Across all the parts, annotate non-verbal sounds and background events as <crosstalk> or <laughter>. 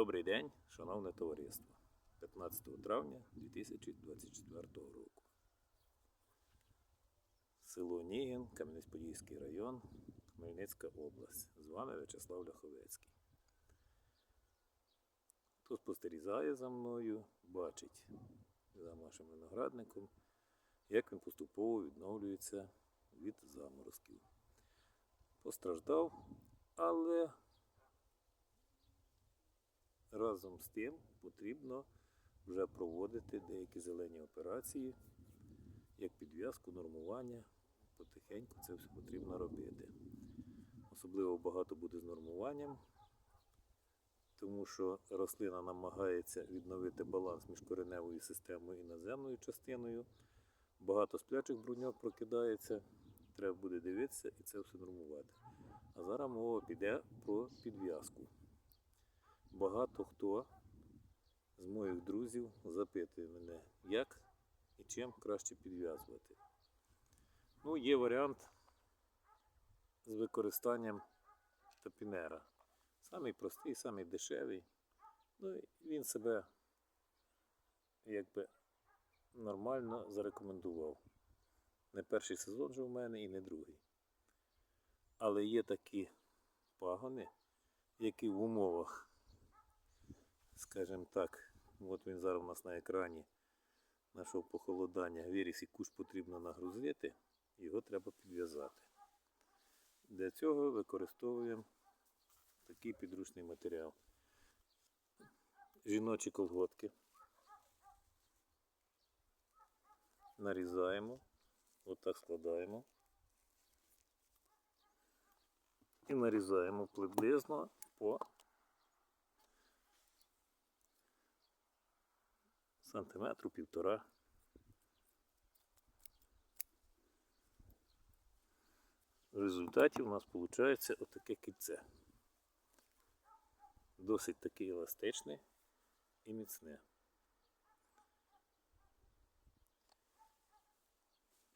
Добрий день, шановне товариство. 15 травня 2024 року. Село Нігін, Кам'янець-Подільський район, Хмельницька область. З вами В'ячеслав Ляховецький. Хто спостерігає за мною, бачить за нашим виноградником, як він поступово відновлюється від заморозків. Постраждав, але разом з тим потрібно вже проводити деякі зелені операції, як підв'язку, нормування. Потихеньку це все потрібно робити. Особливо багато буде з нормуванням, тому що рослина намагається відновити баланс між кореневою системою і наземною частиною. Багато сплячих бруньок прокидається, треба буде дивитися і це все нормувати. А зараз мова піде про підв'язку. Багато хто з моїх друзів запитує мене, як і чим краще підв'язувати. Ну, є варіант з використанням топінера. Самий простий, самий дешевий. Ну, він себе якби нормально зарекомендував. Не перший сезон же в мене і не другий. Але є такі пагони, які в умовах скажімо так, от він зараз у нас на екрані нашого похолодання. Віріс і куш потрібно нагрузити, його треба підв'язати. Для цього використовуємо такий підручний матеріал. Жіночі колготки. Нарізаємо, отак складаємо. І нарізаємо приблизно по сантиметру півтора. В результаті у нас виходить отаке кільце. Досить таке еластичне і міцне.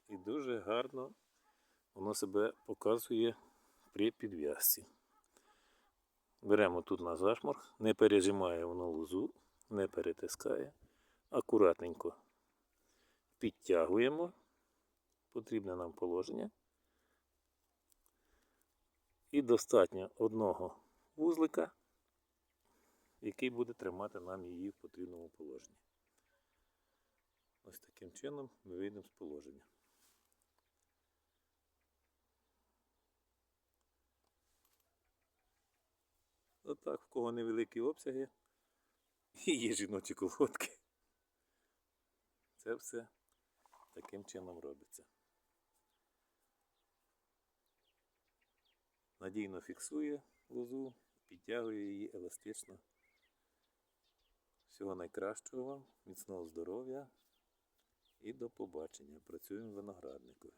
І дуже гарно воно себе показує при підв'язці. Беремо тут на зашморг, не пережимає воно лозу, не перетискає акуратненько підтягуємо потрібне нам положення. І достатньо одного вузлика, який буде тримати нам її в потрібному положенні. Ось таким чином ми вийдемо з положення. Отак, в кого невеликі обсяги, <laughs> і є жіночі колготки. Це все таким чином робиться. Надійно фіксує лозу, підтягує її еластично. Всього найкращого вам, міцного здоров'я і до побачення. Працюємо в винограднику.